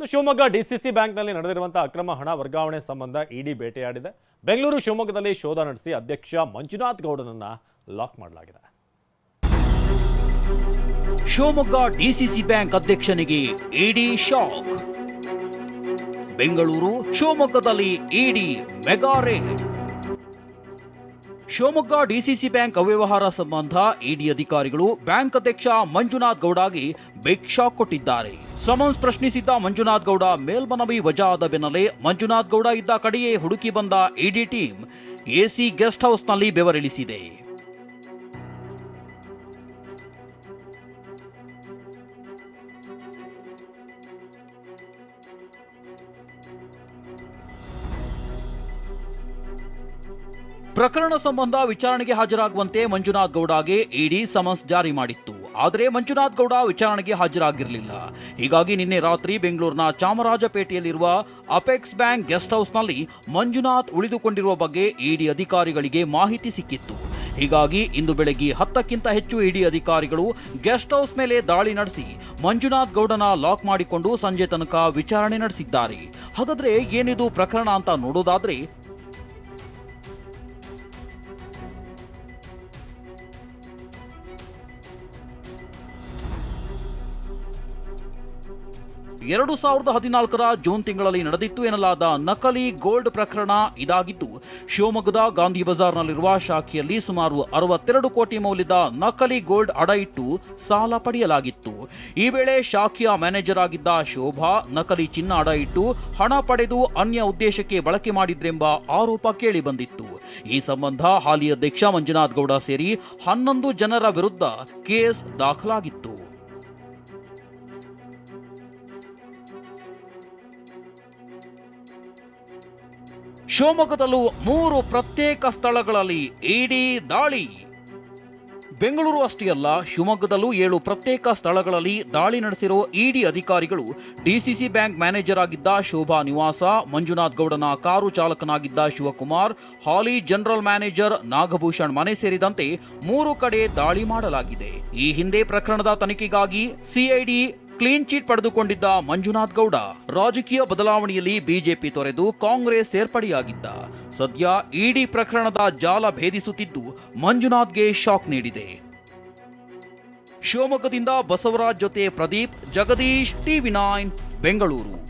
ಇನ್ನು C C ಬ್ಯಾಂಕ್ನಲ್ಲಿ ನಡೆದಿರುವಂಥ ಅಕ್ರಮ ಹಣ ವರ್ಗಾವಣೆ ಸಂಬಂಧ ಇಡಿ ಬೇಟೆಯಾಡಿದೆ. ಬೆಂಗಳೂರು ಶಿವಮೊಗ್ಗದಲ್ಲಿ ಶೋಧ ನಡೆಸಿ ಅಧ್ಯಕ್ಷ ಮಂಜುನಾಥ್ ಗೌಡನನ್ನ ಲಾಕ್ ಮಾಡಲಾಗಿದೆ. ಶಿವಮೊಗ್ಗ ಡಿಸಿಸಿ ಬ್ಯಾಂಕ್ ಅಧ್ಯಕ್ಷನಿಗೆ ಇಡಿ ಶಾಕ್. ಬೆಂಗಳೂರು ಶಿವಮೊಗ್ಗದಲ್ಲಿ ED mega raid Shivamogga DCC bank ಅವ್ಯವಹಾರ ಸಂಬಂಧ ಇಡಿ ಅಧಿಕಾರಿಗಳು ಬ್ಯಾಂಕ್ ಅಧ್ಯಕ್ಷ ಮಂಜುನಾಥ್ ಗೌಡಗೆ ಬಿಗ್ ಶಾಕ್ ಕೊಟ್ಟಿದ್ದಾರೆ. ಸಮನ್ಸ್ ಪ್ರಶ್ನಿಸಿದ್ದ ಮಂಜುನಾಥ್ ಗೌಡ ಮೇಲ್ಮನವಿ ವಜಾ ಆದ ಬೆನ್ನಲ್ಲೇ ಮಂಜುನಾಥ್ ಗೌಡ ಇದ್ದ ಕಡೆಯೇ ಹುಡುಕಿ ಬಂದ ಇಡಿ ಟೀಮ್ ಎಸಿ ಗೆಸ್ಟ್ ಹೌಸ್ನಲ್ಲಿ ಬೆವರಿಳಿಸಿದೆ. ಪ್ರಕರಣ ಸಂಬಂಧ ವಿಚಾರಣೆಗೆ ಹಾಜರಾಗುವಂತೆ ಮಂಜುನಾಥ್ ಗೌಡಗೆ ಇಡಿ ಸಮನ್ಸ್ ಜಾರಿ ಮಾಡಿತ್ತು. ಆದರೆ ಮಂಜುನಾಥ್ ಗೌಡ ವಿಚಾರಣೆಗೆ ಹಾಜರಾಗಿರಲಿಲ್ಲ. ಹೀಗಾಗಿ ನಿನ್ನೆ ರಾತ್ರಿ ಬೆಂಗಳೂರಿನ ಚಾಮರಾಜಪೇಟೆಯಲ್ಲಿರುವ ಅಪೆಕ್ಸ್ ಬ್ಯಾಂಕ್ ಗೆಸ್ಟ್ ಹೌಸ್ನಲ್ಲಿ ಮಂಜುನಾಥ್ ಉಳಿದುಕೊಂಡಿರುವ ಬಗ್ಗೆ ಇಡಿ ಅಧಿಕಾರಿಗಳಿಗೆ ಮಾಹಿತಿ ಸಿಕ್ಕಿತ್ತು. ಹೀಗಾಗಿ ಇಂದು ಬೆಳಗ್ಗೆ ಹತ್ತಕ್ಕಿಂತ ಹೆಚ್ಚು ಇಡಿ ಅಧಿಕಾರಿಗಳು ಗೆಸ್ಟ್ ಹೌಸ್ ಮೇಲೆ ದಾಳಿ ನಡೆಸಿ ಮಂಜುನಾಥ್ ಗೌಡನ ಲಾಕ್ ಮಾಡಿಕೊಂಡು ಸಂಜೆ ತನಕ ವಿಚಾರಣೆ ನಡೆಸಿದ್ದಾರೆ. ಹಾಗಾದ್ರೆ ಏನಿದು ಪ್ರಕರಣ ಅಂತ ನೋಡೋದಾದ್ರೆ ಎರಡು ಸಾವಿರದ ಹದಿನಾಲ್ಕರ ಜೂನ್ ತಿಂಗಳಲ್ಲಿ ನಡೆದಿತ್ತು ಎನ್ನಲಾದ ನಕಲಿ ಗೋಲ್ಡ್ ಪ್ರಕರಣ ಇದಾಗಿದ್ದು ಶಿವಮೊಗ್ಗದ ಗಾಂಧಿ ಬಜಾರ್ನಲ್ಲಿರುವ ಶಾಖೆಯಲ್ಲಿ ಸುಮಾರು ಅರವತ್ತೆರಡು ಕೋಟಿ ಮೌಲ್ಯದ ನಕಲಿ ಗೋಲ್ಡ್ ಅಡ ಇಟ್ಟು ಸಾಲ ಪಡೆಯಲಾಗಿತ್ತು. ಈ ವೇಳೆ ಶಾಖೆಯ ಮ್ಯಾನೇಜರ್ ಆಗಿದ್ದ ಶೋಭಾ ನಕಲಿ ಚಿನ್ನ ಅಡ ಇಟ್ಟು ಹಣ ಪಡೆದು ಅನ್ಯ ಉದ್ದೇಶಕ್ಕೆ ಬಳಕೆ ಮಾಡಿದ್ರೆಂಬ ಆರೋಪ ಕೇಳಿ ಬಂದಿತ್ತು ಈ ಸಂಬಂಧ ಹಾಲಿ ಅಧ್ಯಕ್ಷ ಮಂಜುನಾಥ್ ಗೌಡ ಸೇರಿ ಹನ್ನೊಂದು ಜನರ ವಿರುದ್ಧ ಕೇಸ್ ದಾಖಲಾಗಿತ್ತು. ಶಿವಮೊಗ್ಗದಲ್ಲೂ ಮೂರು ಪ್ರತ್ಯೇಕ ಸ್ಥಳಗಳಲ್ಲಿ ಇಡಿ ದಾಳಿ. ಬೆಂಗಳೂರು ಅಷ್ಟೇ ಅಲ್ಲ, ಶಿವಮೊಗ್ಗದಲ್ಲೂ ಏಳು ಪ್ರತ್ಯೇಕ ಸ್ಥಳಗಳಲ್ಲಿ ದಾಳಿ ನಡೆಸಿರೋ ಇಡಿ ಅಧಿಕಾರಿಗಳು ಡಿಸಿಸಿ ಬ್ಯಾಂಕ್ ಮ್ಯಾನೇಜರ್ ಆಗಿದ್ದ ಶೋಭಾ ನಿವಾಸ, ಮಂಜುನಾಥ್ ಗೌಡನ ಕಾರು ಚಾಲಕನಾಗಿದ್ದ ಶಿವಕುಮಾರ್, ಹಾಲಿ ಜನರಲ್ ಮ್ಯಾನೇಜರ್ ನಾಗಭೂಷಣ್ ಮನೆ ಸೇರಿದಂತೆ ಮೂರು ಕಡೆ ದಾಳಿ ಮಾಡಲಾಗಿದೆ. ಈ ಹಿಂದೆ ಪ್ರಕರಣದ ತನಿಖೆಗಾಗಿ ಸಿಐಡಿ ಕ್ಲೀನ್ ಚೀಟ್ ಪಡೆದುಕೊಂಡಿದ್ದ ಮಂಜುನಾಥ್ ಗೌಡ ರಾಜಕೀಯ ಬದಲಾವಣೆಯಲ್ಲಿ ಬಿಜೆಪಿ ತೊರೆದು ಕಾಂಗ್ರೆಸ್ ಸೇರ್ಪಡೆಯಾಗಿದ್ದ ಸದ್ಯ ಇಡಿ ಪ್ರಕರಣದ ಜಾಲ ಭೇದಿಸುತ್ತಿದ್ದು ಮಂಜುನಾಥ್ಗೆ ಶಾಕ್ ನೀಡಿದೆ. ಶಿವಮೊಗ್ಗದಿಂದ ಬಸವರಾಜ್ ಜೊತೆ ಪ್ರದೀಪ್, ಜಗದೀಶ್, ಟಿವಿ ನೈನ್, ಬೆಂಗಳೂರು.